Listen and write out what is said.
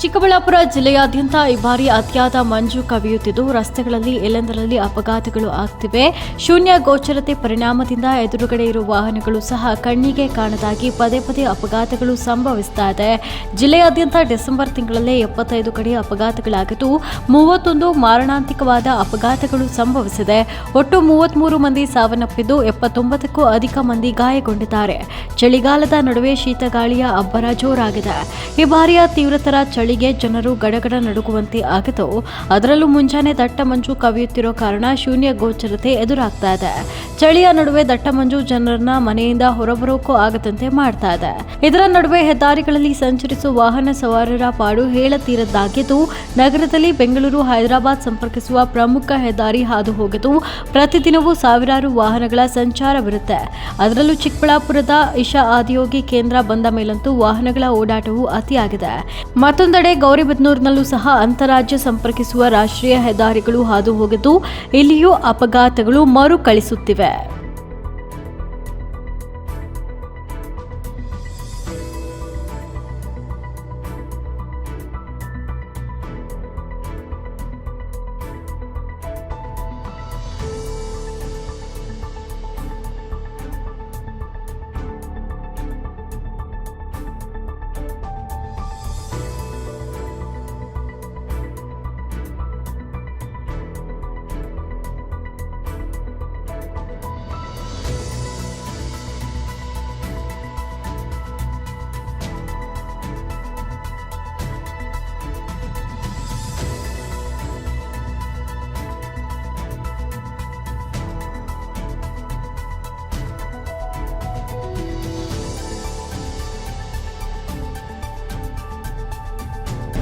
ಚಿಕ್ಕಬಳ್ಳಾಪುರ ಜಿಲ್ಲೆಯಾದ್ಯಂತ ಈ ಬಾರಿ ಅತಿಯಾದ ಮಂಜು ಕವಿಯುತ್ತಿದ್ದು, ರಸ್ತೆಗಳಲ್ಲಿ ಎಲ್ಲೆಂದರಲ್ಲಿ ಅಪಘಾತಗಳು ಆಗ್ತಿವೆ. ಶೂನ್ಯ ಗೋಚರತೆ ಪರಿಣಾಮದಿಂದ ಎದುರುಗಡೆ ಇರುವ ವಾಹನಗಳು ಸಹ ಕಣ್ಣಿಗೆ ಕಾಣದಾಗಿ ಪದೇ ಪದೇ ಅಪಘಾತಗಳು ಸಂಭವಿಸ್ತಾ ಇದೆ. ಜಿಲ್ಲೆಯಾದ್ಯಂತ ಡಿಸೆಂಬರ್ ತಿಂಗಳಲ್ಲೇ ಎಪ್ಪತ್ತೈದು ಕಡೆ ಅಪಘಾತಗಳಾಗಿದ್ದು, ಮೂವತ್ತೊಂದು ಮಾರಣಾಂತಿಕವಾದ ಅಪಘಾತಗಳು ಸಂಭವಿಸಿದೆ. ಒಟ್ಟು ಮೂವತ್ಮೂರು ಮಂದಿ ಸಾವನ್ನಪ್ಪಿದ್ದು, ಎಪ್ಪತ್ತೊಂಬತ್ತಕ್ಕೂ ಅಧಿಕ ಮಂದಿ ಗಾಯಗೊಂಡಿದ್ದಾರೆ. ಚಳಿಗಾಲದ ನಡುವೆ ಶೀತಗಾಳಿಯ ಅಬ್ಬರ ಜೋರಾಗಿದೆ. ಈ ಬಾರಿಯ ತೀವ್ರತರ ಚಳಿಗೆ ಜನರು ಗಡಗಡ ನಡುಗುವಂತೆ ಆಗಿದ್ದು ಅದರಲ್ಲೂ ಮುಂಜಾನೆ ದಟ್ಟ ಮಂಜು ಕವಿಯುತ್ತಿರೋ ಕಾರಣ ಶೂನ್ಯ ಗೋಚರತೆ ಎದುರಾಗ್ತಾ ಇದೆ. ಚಳಿಯ ನಡುವೆ ದಟ್ಟ ಮಂಜು ಜನರನ್ನ ಮನೆಯಿಂದ ಹೊರಬರೋಕ್ಕೂ ಆಗದಂತೆ ಮಾಡ್ತಾ ಇದೆ. ಇದರ ನಡುವೆ ಹೆದ್ದಾರಿಗಳಲ್ಲಿ ಸಂಚರಿಸುವ ವಾಹನ ಸವಾರರ ಪಾಡು ಹೇಳತೀರದ್ದಾಗಿದ್ದು, ನಗರದಲ್ಲಿ ಬೆಂಗಳೂರು, ಹೈದರಾಬಾದ್ ಸಂಪರ್ಕಿಸುವ ಪ್ರಮುಖ ಹೆದ್ದಾರಿ ಹಾದು ಹೋಗಿದ್ದು ಪ್ರತಿದಿನವೂ ಸಾವಿರಾರು ವಾಹನಗಳ ಸಂಚಾರವಿರುತ್ತೆ ಅದರಲ್ಲೂ ಚಿಕ್ಕಬಳ್ಳಾಪುರದ ಇಶಾ ಆದಿಯೋಗಿ ಕೇಂದ್ರ ಬಂದ ಮೇಲಂತೂ ವಾಹನಗಳ ಓಡಾಟವು ಅತಿಯಾಗಿದೆ. ಮತ್ತೊಂದೆಡೆ ಗೌರಿಬಿದನೂರಿನಲ್ಲೂ ಸಹ ಅಂತಾರಾಜ್ಯ ಸಂಪರ್ಕಿಸುವ ರಾಷ್ಟ್ರೀಯ ಹೆದ್ದಾರಿಗಳು ಹಾದು ಹೋಗಿದ್ದು ಇಲ್ಲಿಯೂ ಅಪಘಾತಗಳು ಮರುಕಳಿಸುತ್ತಿವೆ.